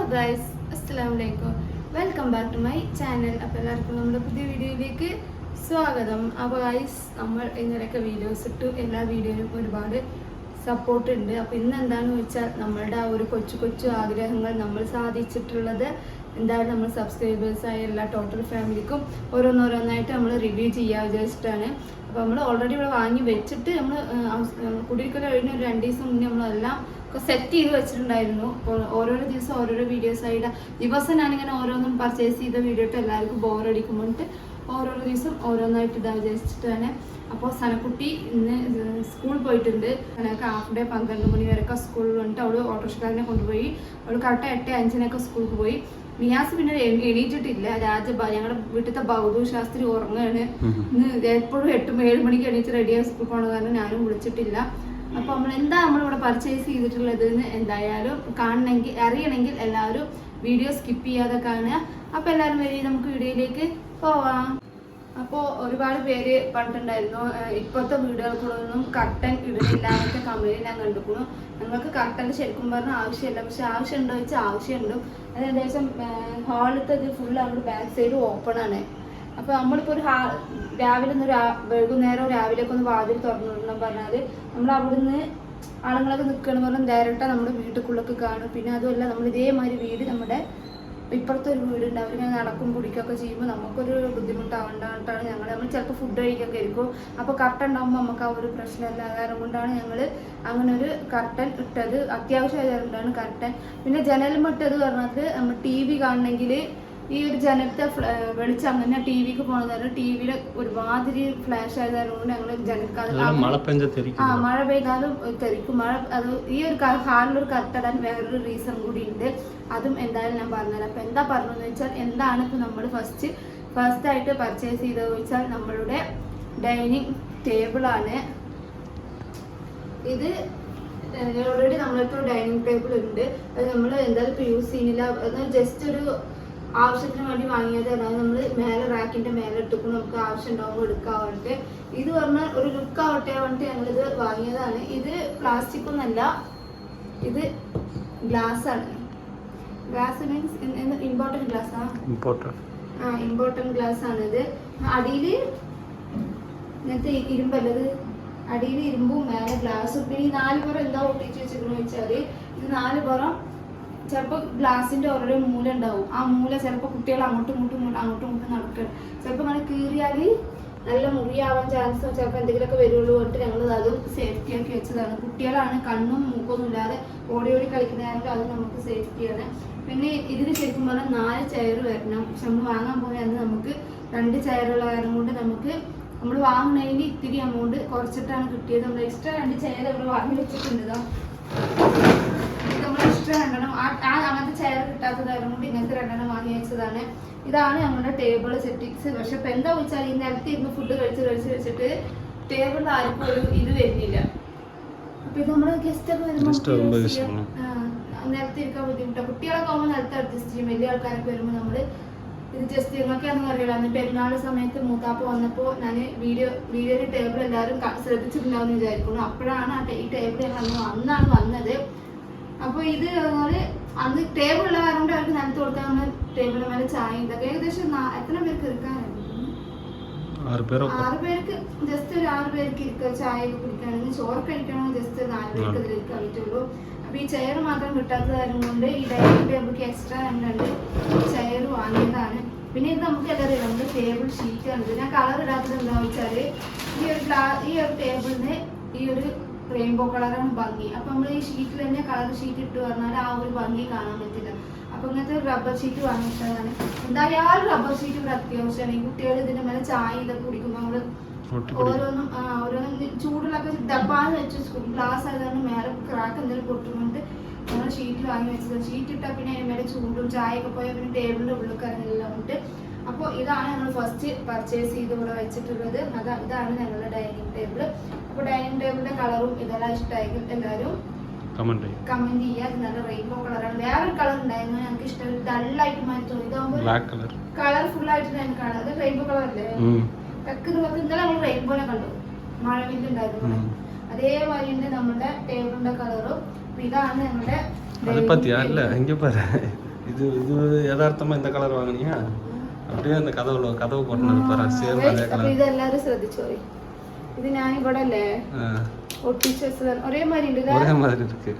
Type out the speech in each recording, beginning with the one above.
Hello guys അസ്സാം വലൈക്കും welcome back to my channel അപ്പോൾ എല്ലാവർക്കും നമ്മുടെ പുതിയ വീഡിയോയിലേക്ക് സ്വാഗതം. അപ്പോൾ ഗായ്സ് നമ്മൾ ഇന്നലെയൊക്കെ വീഡിയോസ് ഇട്ടു. എല്ലാ വീഡിയോയിലും ഒരുപാട് സപ്പോർട്ട് ഉണ്ട്. അപ്പോൾ ഇന്ന് എന്താണെന്ന് വെച്ചാൽ നമ്മളുടെ ആ ഒരു കൊച്ചു കൊച്ചു ആഗ്രഹങ്ങൾ നമ്മൾ സാധിച്ചിട്ടുള്ളത് എന്തായാലും നമ്മൾ സബ്സ്ക്രൈബേഴ്സായ എല്ലാ ടോട്ടൽ ഫാമിലിക്കും ഓരോന്നോരോന്നായിട്ട് നമ്മൾ റിവ്യൂ ചെയ്യാൻ വിചാരിച്ചിട്ടാണ്. അപ്പോൾ നമ്മൾ ഓൾറെഡി ഇവിടെ വാങ്ങി വെച്ചിട്ട് നമ്മൾ കുടിയിരിക്കൽ കഴിഞ്ഞ ഒരു രണ്ട് ദിവസം മുന്നേ നമ്മളെല്ലാം സെറ്റ് ചെയ്ത് വെച്ചിട്ടുണ്ടായിരുന്നു. അപ്പോൾ ഓരോരോ ദിവസം ഓരോരോ വീഡിയോസ് ആയിട്ട് ദിവസം ഞാനിങ്ങനെ ഓരോന്നും പർച്ചേസ് ചെയ്ത വീഡിയോ ഇട്ട് എല്ലാവർക്കും ബോറടിക്കുമ്പോട്ട് ഓരോരോ ദിവസം ഓരോന്നായിട്ട് ഇതാ തന്നെ. അപ്പോൾ സനക്കുട്ടി ഇന്ന് സ്കൂൾ പോയിട്ടുണ്ട്. സനക്ക് ഹാഫ് ഡേ പന്ത്രണ്ട് മണി വരെയൊക്കെ സ്കൂളിൽ വന്നിട്ട് അവൾ ഓട്ടോറിക്ഷക്കാരനെ കൊണ്ടുപോയി. അവൾ കറക്റ്റ് എട്ട് അഞ്ചിനൊക്കെ സ്കൂളിൽ പോയി. മിയാസ് പിന്നെ എണീ- എണീറ്റിട്ടില്ല. രാജ ഞങ്ങളുടെ വീട്ടിലത്തെ ബൗദ്ധ ശാസ്ത്രി ഉറങ്ങുകയാണ് ഇന്ന് എപ്പോഴും എട്ട് ഏഴ് മണിക്ക് എണീറ്റ് റെഡിയായി സ്കൂൾ പോകണ കാരണം ഞാനും വിളിച്ചിട്ടില്ല. അപ്പോൾ നമ്മൾ എന്താ നമ്മൾ ഇവിടെ പർച്ചേസ് ചെയ്തിട്ടുള്ളത് എന്ന് എന്തായാലും കാണണമെങ്കിൽ അറിയണമെങ്കിൽ എല്ലാവരും വീഡിയോ സ്കിപ്പ് ചെയ്യാതെ കാണുക. അപ്പോൾ എല്ലാവരും വരി നമുക്ക് വീഡിയോയിലേക്ക് പോവാം. അപ്പോൾ ഒരുപാട് പേര് പറഞ്ഞിട്ടുണ്ടായിരുന്നു ഇപ്പോഴത്തെ വീടുകൾക്കുള്ളൊന്നും കർട്ടൻ ഇടുന്നില്ല എന്നൊക്കെ കമ്പനി ഞാൻ കണ്ടുക്കുന്നു ഞങ്ങൾക്ക് കർട്ടൻ ശരിക്കും പറഞ്ഞാൽ ആവശ്യമില്ല. പക്ഷെ ആവശ്യമുണ്ടോ വെച്ചാൽ ആവശ്യമുണ്ട്. അത് ഏകദേശം ഹാളിലത്തെ ഇത് ഫുൾ അങ്ങോട്ട് ബാക്ക് സൈഡ് ഓപ്പൺ ആണ്. അപ്പോൾ നമ്മളിപ്പോൾ ഒരു രാവിലെ ഒന്ന് വൈകുന്നേരം രാവിലെയൊക്കെ ഒന്ന് വാതിൽ തുറന്നിടണം പറഞ്ഞാൽ നമ്മൾ അവിടുന്ന് ആളുകളൊക്കെ നിൽക്കണം പറഞ്ഞാൽ ഡയറക്റ്റാണ് നമ്മുടെ വീട്ടിലേക്കുള്ളൊക്കെ കാണും. പിന്നെ അതുമല്ല നമ്മൾ ഇതേമാതിരി വീട് നമ്മുടെ ഇപ്പുറത്തെ ഒരു വീടുണ്ട് അവരിങ്ങനെ നടക്കും കുടിക്കൊക്കെ ചെയ്യുമ്പോൾ നമുക്കൊരു ബുദ്ധിമുട്ടാവേണ്ടതാണ് ഞങ്ങൾ നമ്മൾ ചിലപ്പോൾ ഫുഡ് കഴിക്കൊക്കെ ആയിരിക്കും. അപ്പോൾ കർട്ടൻ ഉണ്ടാകുമ്പോൾ നമുക്ക് ആ ഒരു പ്രശ്നമില്ല. കാരണം കൊണ്ടാണ് ഞങ്ങൾ അങ്ങനെ ഒരു കർട്ടൻ ഇട്ടത്. അത്യാവശ്യമായതുകൊണ്ടാണ് കർട്ടൻ പിന്നെ ജനലും ഇട്ടത് പറഞ്ഞത് നമ്മൾ ടി വി കാണണമെങ്കിൽ ഈ ഒരു ജനലത്തെ വെളിച്ചം അങ്ങനെ ടി വിക്ക് പോണതാണ് ടി വിയുടെ ഒരുമാതിരി ഫ്ലാഷ് ആയതുകൊണ്ട് ഞങ്ങൾ ജനൽക്കാതെ ആ മഴ പെയ്താലും തെറിക്കും. മഴ അത് ഈ ഒരു ഹാളിലൊരു കത്തടാൻ വേറൊരു റീസൺ കൂടി ഉണ്ട്. അതും എന്തായാലും ഞാൻ പറഞ്ഞുതരാം. അപ്പം എന്താ പറഞ്ഞതെന്ന് വെച്ചാൽ എന്താണ് ഇപ്പോൾ നമ്മൾ ഫസ്റ്റ് ഫസ്റ്റ് ആയിട്ട് പർച്ചേസ് ചെയ്തതെന്ന് വെച്ചാൽ നമ്മളുടെ ഡൈനിങ് ആണ്. ഇത് ഓൾറെഡി നമ്മളിപ്പോൾ ഡൈനിങ് ടേബിൾ ഉണ്ട്. അത് നമ്മൾ എന്തായാലും ഇപ്പോൾ യൂസ് ചെയ്യുന്നില്ല. എന്നാൽ ജസ്റ്റ് ഒരു ആവശ്യത്തിന് വേണ്ടി വാങ്ങിയത് അതായത് നമ്മൾ മേലെ റാക്കിന്റെ മേലെ ഇട്ടിക്കും നമുക്ക് ആവശ്യം ഉണ്ടാകുമ്പോൾ എടുക്കാൻ വേണ്ടിട്ട് ഇത് പറഞ്ഞാൽ ഒരു ലുക്ക് ആവട്ടെ വേണ്ടിട്ട് ഞങ്ങളിത് വാങ്ങിയതാണ്. ഇത് പ്ലാസ്റ്റിക് ഒന്നല്ല ഇത് ഗ്ലാസ് ആണ്. ഗ്ലാസ് മീൻസ് ഇമ്പോർട്ടന്റ് ഗ്ലാസ് ആ? ഇമ്പോർട്ടന്റ് ഗ്ലാസ് ആണ് ഇത്. അടിയിൽ ഇങ്ങനത്തെ ഇരുമ്പല്ലത് അടിയിൽ ഇരുമ്പും മേലെ ഗ്ലാസ് പിന്നെ ഈ നാല് പുറം എന്താ ഒട്ടിച്ച് വെച്ചിരിക്കുന്നു വെച്ചാൽ ഇത് നാല് പുറം ചിലപ്പോൾ ഗ്ലാസിന്റെ ഓരോ മൂല ഉണ്ടാവും. ആ മൂല ചിലപ്പോൾ കുട്ടികൾ അങ്ങോട്ടും ഇങ്ങോട്ടും അങ്ങോട്ടും ഇങ്ങോട്ടും നടക്കണം ചിലപ്പോൾ അങ്ങനെ കീറിയാൽ നല്ല മുറിയാവാൻ ചാൻസ് ചിലപ്പോൾ എന്തെങ്കിലുമൊക്കെ വരുള്ളൂ പറഞ്ഞിട്ട് ഞങ്ങൾ അതും സേഫ്റ്റി ആക്കി വെച്ചതാണ്. കുട്ടികളാണ് കണ്ണും മൂക്കൊന്നും ഇല്ലാതെ ഓടി ഓടി കളിക്കുന്നതായിട്ട് അത് നമുക്ക് സേഫ്റ്റിയാണ് പിന്നെ ഇതിന് ശരിക്കും പറഞ്ഞാൽ നാല് ചെയർ വരണം. പക്ഷെ നമ്മൾ വാങ്ങാൻ പോയ നമുക്ക് രണ്ട് ചെയറുള്ള കാരണം കൊണ്ട് നമുക്ക് നമ്മൾ വാങ്ങുന്നതിന് ഇത്തിരി എമൗണ്ട് കുറച്ചിട്ടാണ് കിട്ടിയത്. നമ്മൾ എക്സ്ട്രാ രണ്ട് ചെയർ നമ്മൾ വാങ്ങി വെച്ചിട്ടുണ്ട്. എക്സ്ട്രാ രണ്ടെണ്ണം ആ ആ അങ്ങനത്തെ ചെയർ കിട്ടാത്തത് കാരണം കൊണ്ട് ഇങ്ങനത്തെ രണ്ടെണ്ണം വാങ്ങി വെച്ചതാണ്. ഇതാണ് ഞങ്ങളുടെ ടേബിൾ സെറ്റിങ്സ് പക്ഷെ ഇപ്പൊ എന്താ വെച്ചാൽ ഈ നിലത്ത് ഇരുന്ന് ഫുഡ് കഴിച്ച് കഴിച്ച് വെച്ചിട്ട് ടേബിളിൽ ആർക്കും ഒരു ഇത് വരുന്നില്ല. അപ്പൊ ഇത് നമ്മുടെ ഗസ്റ്റ് ഒക്കെ വരുമ്പോൾ നിലത്ത് ഇരിക്കാൻ ബുദ്ധിമുട്ടാണ് കുട്ടികളൊക്കെ ആകുമ്പോൾ നിലത്ത് അഡ്ജസ്റ്റ് ചെയ്യും. വലിയ ആൾക്കാരൊക്കെ വരുമ്പോൾ നമ്മൾ ഇത് ജസ്റ്റ് നിങ്ങൾക്കാണെന്ന് അറിയില്ല. അന്ന് പെരുന്നാൾ സമയത്ത് മൂത്താപ്പ വന്നപ്പോൾ ഞാൻ വീഡിയോ വീഡിയോയിൽ ടേബിൾ എല്ലാവരും ശ്രദ്ധിച്ചിട്ടുണ്ടാവും എന്ന് വിചാരിക്കുന്നു. അപ്പോഴാണ് ഈ ടേബിൾ ഞങ്ങൾ അന്ന് അന്നാണ് വന്നത്. അപ്പോൾ ഇത് പറഞ്ഞാൽ അന്ന് ടേബിൾ ഉള്ള കാരണം കൊണ്ട് അവർക്ക് നിലത്ത് കൊടുക്കാൻ നമ്മൾ ടേബിളിന് മേലെ ചായ ഇതൊക്കെ ഏകദേശം എത്ര പേർക്ക് ഇരിക്കാനായിരുന്നു? ആറ് പേർക്ക് ജസ്റ്റ് ഒരു ആറ് പേർക്ക് ഇരിക്കുക ചായ ഒക്കെ കുടിക്കുകയാണെങ്കിൽ ചോറ് കഴിക്കണമെങ്കിൽ ജസ്റ്റ് നാല് പേർക്ക് ഇതിൽ ഇരിക്കാൻ പറ്റുള്ളൂ. അപ്പൊ ഈ ചെയർ മാത്രം കിട്ടാത്ത കൊണ്ട് ഈ ഡൈനിങ് ടേബിൾക്ക് എക്സ്ട്രാ രണ്ടുണ്ട് ചെയർ വാങ്ങിയതാണ്. പിന്നെ ഇത് നമുക്ക് എന്താ പറയുക നമ്മുടെ ടേബിൾ ഷീറ്റ് ആണ്. ഞാൻ കളർ ഇടാത്തത് എന്താണെന്ന് വെച്ചാൽ ഈ ഒരു ഈ ഒരു ടേബിളിന് ഈ ഒരു റെയിൻബോ കളറാണ് ഭംഗി. അപ്പൊ നമ്മൾ ഈ ഷീറ്റിൽ തന്നെ കളർ ഷീറ്റ് ഇട്ട് പറഞ്ഞാൽ ആ ഒരു ഭംഗി കാണാൻ പറ്റില്ല. അപ്പൊ ഇങ്ങനത്തെ റബ്ബർ ഷീറ്റ് വാങ്ങിച്ചതാണ്. എന്തായാലും റബ്ബർ ഷീറ്റ് ഇവിടെ അത്യാവശ്യമാണ് ഈ കുട്ടികൾ ഇതിന്റെ മേലെ ചായ ഇതൊക്കെ കുടിക്കുമ്പോൾ നമ്മൾ ഓരോന്നും ഓരോന്നും ചൂടുള്ളൊക്കെ ഡബ്ബാന്ന് വെച്ച് ഗ്ലാസ് ആയതുകൊണ്ട് മേലെ ക്രാക്ക് എന്തെങ്കിലും പൊട്ടുന്നുണ്ട്. നമ്മൾ ഷീറ്റ് വാങ്ങി വെച്ചത്. ഷീറ്റ് ഇട്ടാൽ പിന്നെ അതിന് മേലെ ചൂടും ചായയൊക്കെ പോയാൽ പിന്നെ ടേബിളിന്റെ ഉള്ളിൽ കറങ്ങെല്ലാം ഉണ്ട് അപ്പോൾ ഇതാണ് ഞങ്ങൾ ഫസ്റ്റ് പർച്ചേസ് ചെയ്ത് ഇവിടെ വെച്ചിട്ടുള്ളത്. അതാ ഇതാണ് ഞങ്ങളുടെ ഡൈനിങ് ടേബിൾ അപ്പോൾ ഡൈനിങ് ടേബിളിന്റെ കളറും ഇതെല്ലാം ഇഷ്ടമായിരിക്കും എല്ലാവരും കമന്റ് കമന്റ് ചെയ്യുക. നല്ല റെയിൻബോ കളറാണ് വേറൊരു കളർ ഉണ്ടായിരുന്നു. ഞങ്ങൾക്ക് ഇഷ്ടം ഡള്ളായിട്ട് മാറ്റി തോന്നി. ഇതാകുമ്പോൾ കളർഫുൾ ആയിട്ട് ഞാൻ കാണാം. അത് റെയിൻബോ കളർ അല്ലേ? തെക്ക് നമുക്ക് ഇന്നലെ നമ്മൾ റെയിൻബോനെ കണ്ടു. മഴവില്ലുണ്ടായിരുന്നു ഉണ്ടായിരുന്നു അതേമാതിരി ഉണ്ട് നമ്മുടെ ടേബിളിന്റെ കളറും ഇതാണ് നമ്മുടെ ഇത് യഥാർത്ഥമായി എന്താ കളർ പറ இது இது யதார்த்தமா இந்த கலர் வாங்குனியா அப்படியே அந்த கதவுல கதவு போட்டுனது பாரு சேம் அதே അപ്പൊ கலர் ഇതെല്ലാരും ശ്രദ്ധിച്ചോറി ഇത് ഞാൻ ഇവിടെ അല്ലേ ഒട്ടിച്ച് വെച്ചതാണ് ഒരേ മാതിരി ഉണ്ട് ஒரே மாதிரி இருக்கு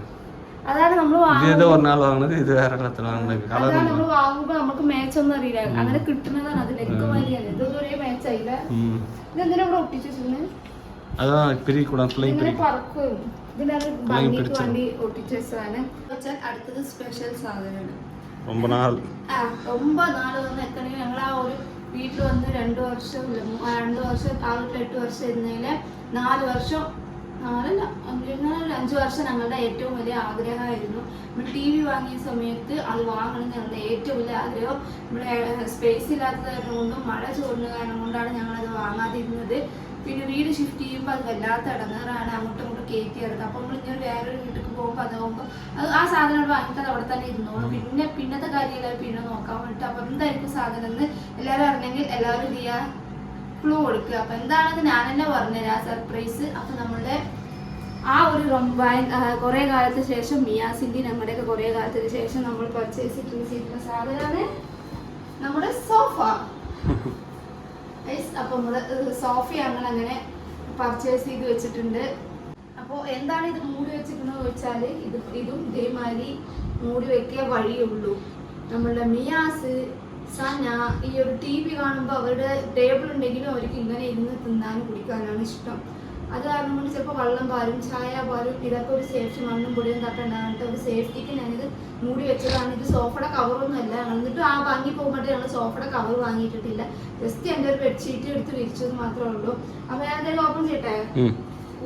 അതാണ് നമ്മൾ இது ஏதோ ஒரு நாள் வாங்கினது இது വേറെ இடத்துல வாங்கினது கலர் അതാണ് നമ്മൾ വാങ്ങുമ്പോ നമുക്ക് മാച്ച് ഒന്നും അറിയില്ല അങ്ങനെ കിട്ടുന്നതാണ് അതിൽ എനിക്ക് മാതിരിയാണ് ഇത് ഒരേ മാച്ച് ആയില്ല ம் ഇതെന്തിനാ ഇവിടെ ഒട്ടിച്ച് വെച്ചിരുന്നത് அதான் பிரிக்கூடாது பிள்ளைங்க ഇങ്ങനെ பிரிக்கும் പറക്കും ഇതിനാണ് ഭംഗിക്ക് പിടിച്ചത്. വേണ്ടി ഒട്ടിച്ച് വെച്ചതാണ് വെച്ചാൽ അടുത്തത് സ്പെഷ്യൽ സാധനമാണ് ரொம்ப நாள் ആ ഒമ്പത് നാള് വന്ന് രണ്ട് വർഷം രണ്ടു വർഷം താഴെ എട്ട് വർഷം ഇരുന്നതിൽ നാല് വർഷം നാലല്ല അഞ്ചു അഞ്ച് വർഷം ഞങ്ങളുടെ ഏറ്റവും വലിയ ആഗ്രഹമായിരുന്നു. നമ്മൾ ടി വി വാങ്ങിയ സമയത്ത് അത് വാങ്ങണം ഞങ്ങളുടെ ഏറ്റവും വലിയ ആഗ്രഹം. നമ്മുടെ സ്പേസ് ഇല്ലാത്തത് കാരണം കൊണ്ടും മഴ ചോറിന് കാരണം കൊണ്ടാണ് ഞങ്ങളത് വാങ്ങാതിരുന്നത്. പിന്നെ വീട് ഷിഫ്റ്റ് ചെയ്യുമ്പോൾ അത് വല്ലാത്ത ഇടങ്ങേറാണ്. അങ്ങോട്ടും ഇങ്ങോട്ടും കയറ്റി ഇറക്കുക. അപ്പോൾ നമ്മൾ ഇങ്ങനെ വേറൊരു വീട്ടിലേക്ക് പോകുമ്പോൾ നോക്കും അത് ആ സാധനം വാങ്ങിക്കാൻ അവിടെ തന്നെ ഇരുന്നോളൂ. പിന്നെ പിന്നത്തെ കാര്യമില്ല പിന്നെ നോക്കാൻ വേണ്ടിട്ട്. അപ്പൊ എന്തായിരിക്കും സാധനം എന്ന് എല്ലാവരും അറിഞ്ഞെങ്കിൽ എല്ലാവരും എന്ത് ചെയ്യാ? ക്ലൂ കൊടുക്കുക. അപ്പൊ എന്താണെന്ന് ഞാൻ തന്നെ പറഞ്ഞുതരാം ആ സർപ്രൈസ് അപ്പൊ നമ്മളുടെ ആ ഒരു കുറെ കാലത്തിന് ശേഷം മിയാസിന്റെ നമ്മുടെയൊക്കെ കുറെ കാലത്തിന് ശേഷം നമ്മൾ പർച്ചേസ് ചെയ്തിട്ടുള്ള സാധനമാണ് നമ്മുടെ സോഫ അപ്പൊ നമ്മൾ സോഫ ഞങ്ങൾ അങ്ങനെ പർച്ചേസ് ചെയ്ത് വെച്ചിട്ടുണ്ട്. അപ്പോൾ എന്താണ് ഇത് മൂടി വെച്ചിരിക്കുന്നത് വെച്ചാൽ ഇത് ഇതും ഇതേമാതിരി മൂടി വെക്കിയ വഴിയുള്ളൂ നമ്മളുടെ മിയാസ് സന ഈ ഒരു ടി വി കാണുമ്പോൾ അവരുടെ ടേബിൾ ഉണ്ടെങ്കിലും അവർക്ക് ഇങ്ങനെ ഇരുന്ന് തിന്നാനും കുടിക്കാനാണ് ഇഷ്ടം. അത് കാരണം കൊണ്ട് ചിലപ്പോൾ വെള്ളം പാലും ചായ പാലും ഇതൊക്കെ ഒരു സേഫ്റ്റി മണ്ണും പൊടിയും തട്ടുണ്ടാകട്ടെ ഒരു സേഫ്റ്റിക്ക് ഞാനിത് മൂടി വെച്ചതാണ്. ഇത് സോഫയുടെ കവറൊന്നും അല്ല. എന്നിട്ട് ആ ഭംഗി പോകുമ്പോൾ ഞങ്ങൾ സോഫയുടെ കവർ വാങ്ങിയിട്ടിട്ടില്ല. ജസ്റ്റ് എന്റെ ഒരു ബെഡ്ഷീറ്റ് എടുത്ത് വിരിച്ചത് മാത്രമേ ഉള്ളൂ. അപ്പോൾ ഞാൻ എന്തായാലും ഓപ്പൺ ചെയ്യട്ടെ?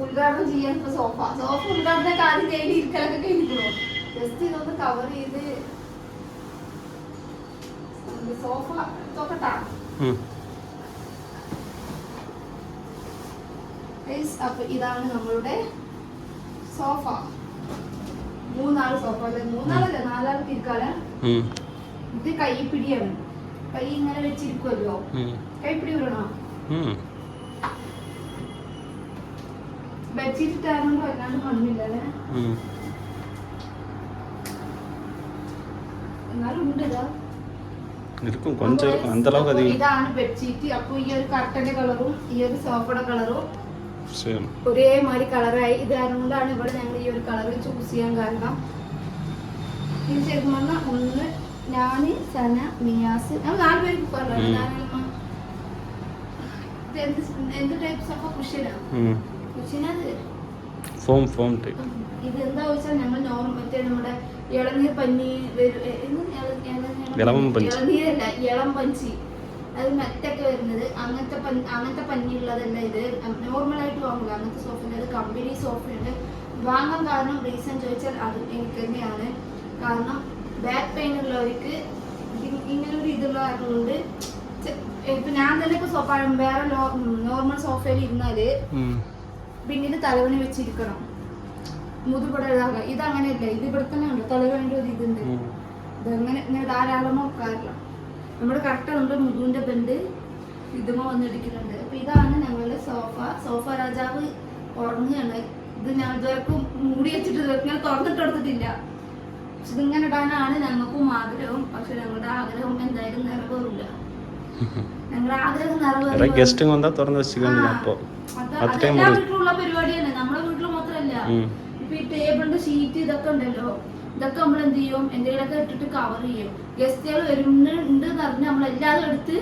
ഉദ്ഘാടനം ചെയ്യാൻ ഇപ്പൊ സോഫ സോഫ ഉദ്ഘാടന കാര്യം തേടി ഇരിക്കലൊക്കെ കഴിഞ്ഞിട്ടുള്ളൂ ജസ്റ്റ് ഇതൊന്ന് കവർ ചെയ്ത് സോഫ തോക്കട്ടാ അപ്പൊ ഇതാണ് നമ്മളുടെ സോഫ മൂന്നാൽ സോഫ അല്ലെ? മൂന്നാളല്ല? നാലാൾക്ക് ഇരിക്കാല ഇത് കൈപ്പിടിയാണ്. കൈ ഇങ്ങനെ വെച്ചിരിക്കുമല്ലോ കൈപ്പിടി വരണോ ബെഡ്ഷീറ്റ് ഇട്ടായതുകൊണ്ട് വല്ലാണ്ട് മണ്ണില്ലല്ലേ എന്നാലും ഉണ്ട് ഇതാ. ഇരിക്കും. കൊഞ്ചം ഇരിക്കും അന്തളവ് അതി ഇതാണ് ബെഡ്ഷീറ്റ്. അപ്പോൾ ഈ ഒരു കർട്ടന്റെ കളറും ഈ ഒരു സോഫയുടെ കളറും ഒരേ മാതിരി കളറായി. ഇതായതുകൊണ്ടാണ് ഇവിടെ ഞങ്ങൾ ഈ ഒരു കളർ ചൂസ് ചെയ്യാൻ കാരണം. ഇത് ശരിക്കും പറഞ്ഞാൽ ഒന്ന് ഞാൻ സന നിയാസ് ഞങ്ങൾ നാല് പേർക്ക് പറഞ്ഞു എന്ത് ടൈപ്സ് ഓഫ് കുഷ്യനാണ് ഫോം ഫോം ടൈപ്പ് ഇതെന്താ വെച്ചാൽ ഞങ്ങൾ മറ്റേ നമ്മുടെ ഇളനീർ പഞ്ഞി ഇളനീരല്ല ഇളം പഞ്ചി. അത് മെത്തൊക്കെ വരുന്നത്. അങ്ങനത്തെ അങ്ങനത്തെ പഞ്ഞിയുള്ളതല്ല ഇത്. നോർമലായിട്ട് വാങ്ങില്ല അങ്ങനത്തെ സോഫയുണ്ട് അത് കമ്പനി സോഫയുണ്ട് വാങ്ങാൻ കാരണം റീസൺ ചോദിച്ചാൽ അത് എനിക്ക് തന്നെയാണ്. കാരണം ബാക്ക് പെയിൻ ഉള്ളവർക്ക് ഇങ്ങനെ ഒരു ഇതുള്ള കാരണമുണ്ട് ഇപ്പൊ ഞാൻ തന്നെ ഇപ്പൊ സോഫ വേറെ നോർമൽ സോഫയിൽ ഇരുന്നാൽ പിന്നീട് തലവണി വെച്ചിരിക്കണം. ഇത് അങ്ങനെയല്ല ഇത് ഇവിടെ തന്നെ ഉണ്ട് തലവണിയുടെ ഒരു ഇതുണ്ട്. ഇതങ്ങനെ ഇങ്ങനെ ധാരാളം നോക്കാറില്ല നമ്മുടെ കറക്റ്റ് നമ്മുടെ മുതുവിന്റെ ബെണ്ട് ഇതുമ വന്നിരിക്കുന്നുണ്ട്. അപ്പൊ ഇതാണ് ഞങ്ങളുടെ സോഫ. സോഫ രാജാവ് ഉറങ്ങുകയാണ്. ഇത് ഞാൻ ഇതുവരെക്കും മൂടി വെച്ചിട്ട് ഇങ്ങനെ തുറന്നിട്ട് കൊടുത്തിട്ടില്ല. പക്ഷെ ഇതിങ്ങനെ ഇടാനാണ് ഞങ്ങൾക്കും ആഗ്രഹം. പക്ഷെ ഞങ്ങളുടെ ആഗ്രഹം എന്തായാലും നിറവേറില്ല. ഞങ്ങളുടെ ആഗ്രഹം നിറവേറി ഗസ്റ്റും കൊണ്ടാ തുറന്നു വെച്ചിട്ടുണ്ട് അപ്പോ അത്രയും വീട്ടിലുള്ള പരിപാടിയാണ്. നമ്മളെ വീട്ടിൽ മാത്രല്ല. ഇപ്പൊ ഈ ഇതൊക്കെ ഉണ്ടല്ലോ. ഇതൊക്കെ നമ്മൾ എന്ത് ചെയ്യും? എന്തെങ്കിലുമൊക്കെ ഇട്ടിട്ട് കവർ ചെയ്യും. ഗസ്റ്റുകൾ വരുന്നുണ്ട് എന്ന് അറിഞ്ഞ് നമ്മൾ എല്ലാതും എടുത്ത്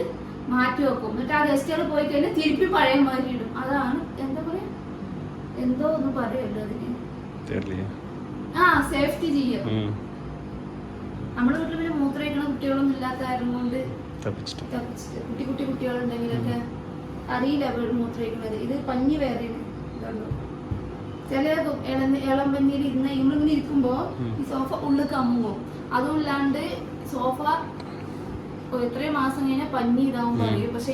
മാറ്റി വെക്കും. എന്നിട്ട് ആ ഗസ്റ്റുകൾ പോയി കഴിഞ്ഞാൽ തിരുപ്പി പഴയ മാതിരി ഇടും. അതാണ് എന്താ പറയാ? എന്തോ ഒന്ന് പറയല്ലോ അതിന്. ആ സേഫ്റ്റി ചെയ്യും നമ്മുടെ വീട്ടിൽ പിന്നെ മൂത്രയിക്കണ കുട്ടികളൊന്നും ഇല്ലാത്ത കാരണം കൊണ്ട് തപ്പിച്ചിട്ട്. കുട്ടി കുട്ടി കുട്ടികളുണ്ടെങ്കിലൊക്കെ അറിയില്ല അവർ മൂത്രയിക്കുന്നത് ഇത് പഞ്ഞി വേറെയാണ് ചില ഇളം പഞ്ഞിയിൽ ഇരുന്ന് നമ്മളിങ്ങനെ ഇരിക്കുമ്പോ. ഈ സോഫ ഉള്ളിൽ കമ്മുമോ അതുമില്ലാണ്ട് സോഫ എത്രയോ മാസം കഴിഞ്ഞാൽ പഞ്ഞി ഇതാവും പക്ഷേ പറയും. പക്ഷെ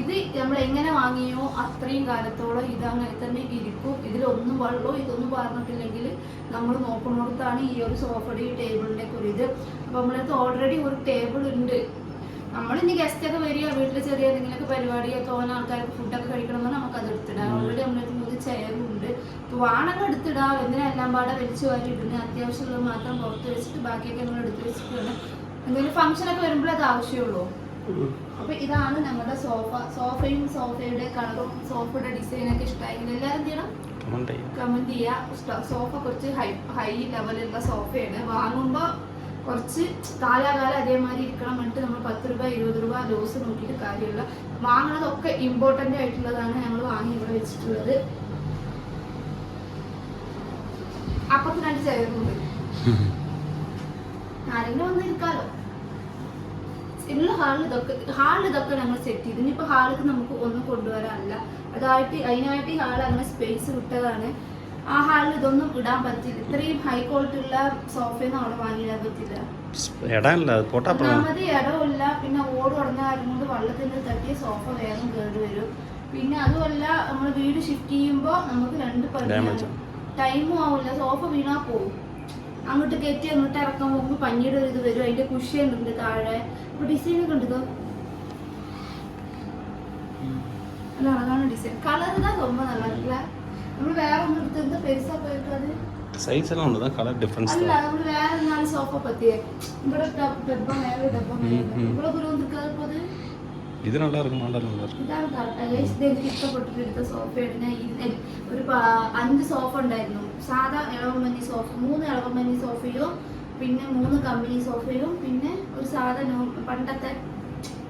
ഇത് നമ്മൾ എങ്ങനെ വാങ്ങിയോ അത്രയും കാലത്തോളം ഇത് അങ്ങനെ തന്നെ ഇരിക്കും. ഇതിലൊന്നും വെള്ളമോ ഇതൊന്നും പറഞ്ഞിട്ടില്ലെങ്കിൽ നമ്മൾ നോക്കുന്നിടത്താണ് ഈ ഒരു സോഫയുടെ ഈ ടേബിളിന്റെ ഒരു ഇത്. അപ്പോൾ നമ്മളടുത്ത് ഓൾറെഡി ഒരു ടേബിൾ ഉണ്ട്. നമ്മൾ ഇനി ഗസ്റ്റ് ഒക്കെ വരിക വീട്ടിൽ ചെറിയ എന്തെങ്കിലുമൊക്കെ പരിപാടിയൊക്കെ തോന്ന ആൾക്കാർക്ക് ഫുഡൊക്കെ കഴിക്കണമെന്ന് നമുക്ക് അത് എടുത്തിടാം ഓൾറെഡി നമ്മളടുത്ത് മൂന്ന് ചെയറുണ്ട് വാണൊക്കെ എടുത്തിടാം. എന്തിനാ എല്ലാം പാടെ വലിച്ചു വാരി ഇടുന്നത് അത്യാവശ്യമുള്ളത് മാത്രം പുറത്ത് വെച്ചിട്ട് ബാക്കിയൊക്കെ നമ്മൾ എടുത്ത് വെച്ചിട്ടുണ്ട്. എന്തെങ്കിലും ഫംഗ്ഷനൊക്കെ വരുമ്പോഴേ അത് ആവശ്യമുള്ളൂ. അപ്പൊ ഇതാണ് നമ്മുടെ സോഫ. സോഫയും സോഫയുടെ കളറും സോഫയുടെ ഡിസൈനൊക്കെ ഇഷ്ടമായെങ്കിൽ എല്ലാവരും ചെയ്യണം? കമന്റ് ചെയ്യാം ചെയ്യുക. സോഫ കുറച്ച് ഹൈ ഹൈ ലെവലുള്ള സോഫയാണ്. വാങ്ങുമ്പോൾ കുറച്ച് കാലാകാലം അതേമാതിരി ഇരിക്കണം എന്നിട്ട് നമ്മൾ പത്ത് രൂപ ഇരുപത് രൂപ ലോസ് നോക്കിയിട്ട് കാര്യമില്ല. വാങ്ങണതൊക്കെ ഇമ്പോർട്ടന്റ് ആയിട്ടുള്ളതാണ് ഞങ്ങൾ വാങ്ങി ഇവിടെ വെച്ചിട്ടുള്ളത്. അപ്പൊ രണ്ട് ചെയറുണ്ട്. ആരെങ്കിലും വന്നിരിക്കാലോ ഉള്ള ഹാളിൽ ഇതൊക്കെ ഹാളിൽ ഇതൊക്കെ ഞങ്ങൾ സെറ്റ് ചെയ്തു. ഇനിയിപ്പോൾ ഹാളിൽ നമുക്ക് ഒന്നും കൊണ്ടുവരാനല്ല. അതായിട്ട് അതിനായിട്ട് ഈ ഹാൾ അങ്ങനെ സ്പേസ് വിട്ടതാണ്. ആ ഹാളിൽ ഇതൊന്നും ഇടാൻ പറ്റില്ല. ഇത്രയും ഹൈ ക്വാളിറ്റി ഉള്ള സോഫയൊന്നും അവിടെ വാങ്ങിയിടാൻ പറ്റില്ല. ഒന്നാമത് ഇടമില്ല പിന്നെ ഓട് ഉടഞ്ഞ കാര്യം കൊണ്ട് വെള്ളത്തിൽ തട്ടിയ സോഫ വേഗം കേട് വരും. പിന്നെ അതുമല്ല നമ്മൾ വീട് ഷിഫ്റ്റ് ചെയ്യുമ്പോൾ നമുക്ക് രണ്ട് ടൈമും ആവില്ല. സോഫ വീണാ പോവും. അങ്ങോട്ട് കയറ്റി അങ്ങോട്ട് ഇറക്കാൻ പോകുമ്പോൾ പഞ്ഞിയുടെ ഒരു ഇത് വരും അതിന്റെ കുഷ്യൻ ഉണ്ട് താഴെ അപ്പൊ ഡിസൈൻ ഒക്കെ ഉണ്ട് ഇതോ അല്ല അതാണ് ഡിസൈൻ കളർ ഇതാ ரொம்ப நல்லா இருக்குல்ல നമ്മൾ വേറെ ഒന്നും എടുത്ത് എന്താ പെരുസാ പോയിട്ട് സൈസ് എല്ലാം ഉണ്ട് കളർ ഡിഫറൻസ് അല്ല നമ്മൾ വേറെ നാല് സോഫ പറ്റിയേ ഇവിടെ ഡബ്ബ മേലെ ഡബ്ബ മേലെ ഉം, ഉം. ഇവിടെ ഗുരു വന്നിരിക്കാതെ അത് ഇത് நல்லா இருக்கு மாடல் நல்லா இருக்கு ഇതാണ് കറക്റ്റ് ഗൈസ് ഇത് ഒരു അഞ്ച് സോഫ ഉണ്ടായിരുന്നു. സാധാ ഇളവമഞ്ഞി സോഫ മൂന്ന് ഇളവമഞ്ഞി സോഫയും പിന്നെ മൂന്ന് കമ്പനി സോഫയും പിന്നെ ഒരു സാധാ നോ- പണ്ടത്തെ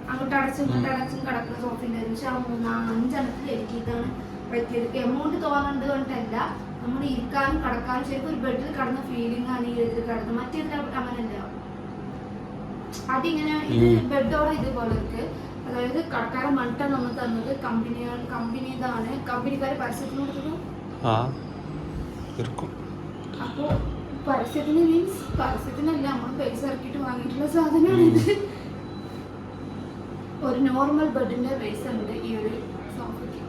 അങ്ങോട്ട് അടച്ചും ഇങ്ങോട്ട് അടച്ചും കിടക്കുന്ന സോഫ ഉണ്ടായിരുന്നു. പക്ഷെ ആ മൂന്ന് ആ അഞ്ചെണ്ണത്തിൽ എനിക്ക് ഇതാണ് പറ്റിയത്. എമൗണ്ട് തോന്നുന്നുണ്ട് കൊണ്ടല്ല നമ്മൾ ഇരിക്കാനും കിടക്കാനും ശരിക്കും ഒരു ബെഡിൽ കിടന്ന ഫീലിംഗ് ആണ് ഈ ഇതിൽ കിടന്നത് മറ്റേതിൽ അങ്ങനല്ല അതിങ്ങനെ ഇത് ഉം. ബെഡോടെ ഇതുപോലെ ഇരിക്കും അതായത് കടക്കാരൻ മണിട്ടാണ് നമ്മൾ തന്നത് കമ്പനി കമ്പനി ഇതാണ്. കമ്പനിക്കാര് പരസ്യത്തിന് കൊടുത്തത്? അപ്പോ പരസ്യത്തിന് മീൻസ് പരസ്യത്തിനല്ല നമ്മൾ പൈസ ഇറക്കിയിട്ട് വാങ്ങിയിട്ടുള്ള സാധനമാണ് ഇത്. ഒരു നോർമൽ ബെഡിന്റെ പൈസ ഉണ്ട് ഈ ഒരു സോഫയ്ക്ക്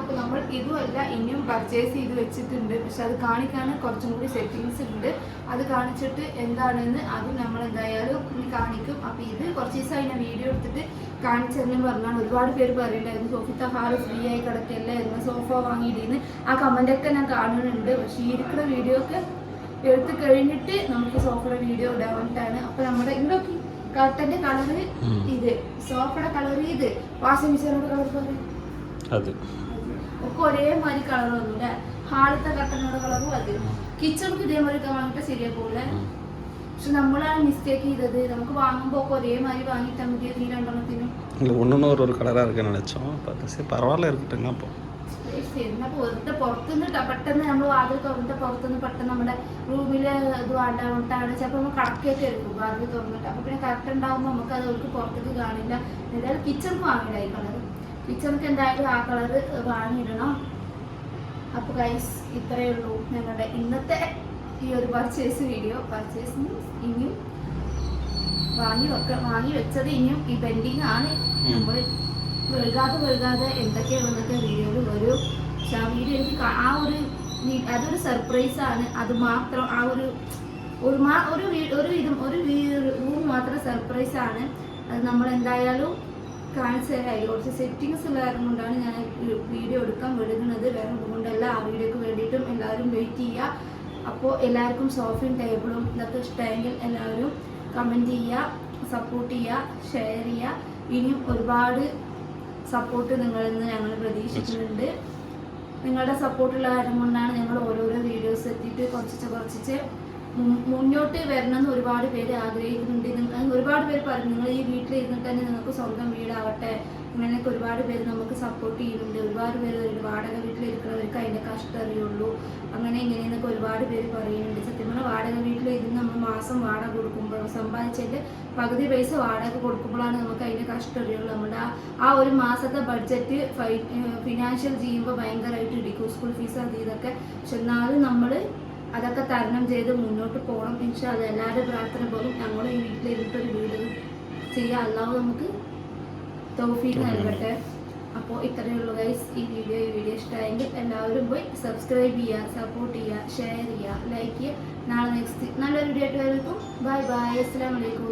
ഉം. അപ്പൊ നമ്മൾ ഇതുമല്ല ഇനിയും പർച്ചേസ് ചെയ്ത് വെച്ചിട്ടുണ്ട്. പക്ഷെ അത് കാണിക്കാൻ കുറച്ചും കൂടി സെറ്റിങ്സ് ഉണ്ട്. അത് കാണിച്ചിട്ട് എന്താണെന്ന് അതും നമ്മൾ എന്തായാലും കാണിക്കും. അപ്പൊ ഇത് കുറച്ച് ദിവസമായി ഞാൻ വീഡിയോ എടുത്തിട്ട് കാണിച്ചതെന്ന് പറഞ്ഞാണ് ഒരുപാട് പേര് പറയുന്നുണ്ടായിരുന്നു സോഫിത്ത ഹാൾ ഫ്രീ ആയി കിടക്കല്ലായിരുന്നു സോഫ വാങ്ങിയിട്ടിന്ന് ആ കമന്റ് ഒക്കെ ഞാൻ കാണുന്നുണ്ട്. പക്ഷേ ഈ ഇരിക്കുന്ന വീഡിയോ ഒക്കെ എടുത്ത് കഴിഞ്ഞിട്ട് നമുക്ക് സോഫയുടെ വീഡിയോ ഇടാൻ വേണ്ടിയിട്ടാണ്. അപ്പൊ നമ്മുടെ ഇതൊക്കെ കട്ടന്റെ കളറ് ഇത്. സോഫയുടെ കളർ ഇത്. വാഷിംഗ് മെഷീനോട് കളർ പറയും. അത്. ഒക്കെ ഒരേമാതിരി കളർ വന്നു അല്ലേ ഹാളത്തെ കട്ടനോട് കളറും അത് കിച്ചണിക്ക് ഇതേമാതിരി ഒക്കെ വാങ്ങിയിട്ട് ശരിയാക്കൂലെ ഉം. പക്ഷെ നമ്മളാണ് മിസ്റ്റേക്ക് ചെയ്തത് നമുക്ക് വാങ്ങുമ്പോൾ ഒക്കെ ഒരേമാതിരി വാങ്ങിയിട്ടാൽ മതി ഈ രണ്ടെണ്ണത്തിനും இல்லை ஒன்று ஒரு ஒரு கலராக இருக்குன்னு நினச்சோம் பார்த்து சரி பரவாயில்ல இருக்கட்டுங்க அப்போ എന്നാ വെറുതെ പുറത്തുനിന്ന് ട്ട- പെട്ടെന്ന് നമ്മൾ വാതിൽ തുറന്നിട്ട് പുറത്തുനിന്ന് പെട്ടെന്ന് നമ്മുടെ റൂമില് ഇത് വേണ്ടാണ്ടാണ് ചിലപ്പോൾ നമ്മൾ കടക്കൊക്കെ എടുക്കും വാതിൽ തുറന്നിട്ട് അപ്പൊ പിന്നെ കറക്റ്റ് ഉണ്ടാകുമ്പോൾ നമുക്ക് അത് അവർക്ക് പുറത്തേക്ക് കാണില്ല എന്തായാലും കിച്ചണിക്ക് വാങ്ങിയില്ല ഈ കിച്ചണിക്ക് എന്തായാലും ആ കളർ വാങ്ങിയിടണം. അപ്പോൾ ഗൈസ് ഇത്രയേ ഉള്ളൂ ഞങ്ങളുടെ ഇന്നത്തെ ഈ ഒരു പർച്ചേസ് വീഡിയോ പർച്ചേസ് ഇനിയും വാങ്ങി വെക്ക വാങ്ങി വെച്ചത് ഇനിയും ഈ പെൻഡിങ് ആണ്. നമ്മൾ വെളുകാതെ വെഴുകാതെ എന്തൊക്കെയാണെന്നൊക്കെ വീഡിയോയിൽ വരും. പക്ഷെ ആ വീഡിയോ എനിക്ക് ആ ഒരു അതൊരു സർപ്രൈസ് ആണ്. അത് മാത്രം ആ ഒരു ഒരു മാ ഒരു ഒരു വിധം ഒരു റൂം മാത്രം സർപ്രൈസ് ആണ്. അത് നമ്മൾ എന്തായാലും കാണിച്ചു തരാം. അതിൽ കുറച്ച് സെറ്റിങ്സ് ഉള്ള കാരണം കൊണ്ടാണ് ഞാൻ വീഡിയോ എടുക്കാൻ വിടുന്നത്. വേറെ ഒന്നും കൊണ്ടല്ല ആ വീഡിയോക്ക് വേണ്ടിയിട്ടും എല്ലാവരും വെയിറ്റ് ചെയ്യുക. അപ്പോൾ എല്ലാവർക്കും സോഫയും ടേബിളും ഇതൊക്കെ ഇഷ്ടമെങ്കിൽ എല്ലാവരും കമന്റ് ചെയ്യുക സപ്പോർട്ട് ചെയ്യുക ഷെയർ ചെയ്യുക. ഇനിയും ഒരുപാട് സപ്പോർട്ട് നിങ്ങളിൽ നിന്ന് ഞങ്ങൾ പ്രതീക്ഷിക്കുന്നുണ്ട്. നിങ്ങളുടെ സപ്പോർട്ടുള്ള കാര്യം കൊണ്ടാണ് ഞങ്ങൾ ഓരോരോ വീഡിയോസ് എത്തിയിട്ട് കുറച്ചിച്ച് കുറച്ചിച്ച് മുന്നോട്ട് വരണമെന്ന് ഒരുപാട് പേര് ആഗ്രഹിക്കുന്നുണ്ട്. ഒരുപാട് പേര് പറഞ്ഞു നിങ്ങൾ ഈ വീട്ടിൽ ഇരുന്നിട്ട് തന്നെ നിങ്ങൾക്ക് സ്വന്തം വീടാവട്ടെ. അങ്ങനെയൊക്കെ ഒരുപാട് പേര് നമുക്ക് സപ്പോർട്ട് ചെയ്യുന്നുണ്ട്. ഒരുപാട് പേര് വാടക വീട്ടിലിരിക്കുന്നവർക്ക് അതിന്റെ കഷ്ടം അറിയുള്ളൂ. അങ്ങനെ ഇങ്ങനെയെന്നൊക്കെ ഒരുപാട് പേര് പറയുന്നുണ്ട്. സത്യം പറഞ്ഞാൽ വാടക വീട്ടിലിരുന്ന് നമ്മൾ മാസം വാടക കൊടുക്കുമ്പോൾ സമ്പാദിച്ചതിന്റെ പകുതി പൈസ വാടക കൊടുക്കുമ്പോഴാണ് നമുക്ക് അതിന്റെ കഷ്ടം അറിയുള്ളൂ. നമ്മുടെ ആ ഒരു മാസത്തെ ബഡ്ജറ്റ് ഫൈ ഫിനാൻഷ്യൽ ചെയ്യുമ്പോൾ ഭയങ്കരമായിട്ട് ഇടിക്കും. സ്കൂൾ ഫീസ് അത് ഇതൊക്കെ പക്ഷെ എന്നാലും നമ്മൾ അതൊക്കെ തരണം ചെയ്ത് മുന്നോട്ട് പോകണം. അത് എല്ലാവരുടെ പ്രാർത്ഥന പോലും ഞങ്ങൾ ഈ വീട്ടിലിരുന്നിട്ടൊരു വീട് ചെയ്യാൻ അല്ലാതെ നമുക്ക് തോഫീ നൽകട്ടെ. അപ്പോൾ ഇത്രയേ ഉള്ളൂ ഗൈസ് ഈ വീഡിയോ ഈ വീഡിയോ ഇഷ്ടമായെങ്കിൽ എല്ലാവരും പോയി സബ്സ്ക്രൈബ് ചെയ്യുക സപ്പോർട്ട് ചെയ്യുക ഷെയർ ചെയ്യുക ലൈക്ക് ചെയ്യുക. നാളെ നെക്സ്റ്റ് നല്ലൊരു വീഡിയോ ആയിട്ട് വരുമ്പോൾ ബൈ ബൈ അസ്സാം വലൈക്കും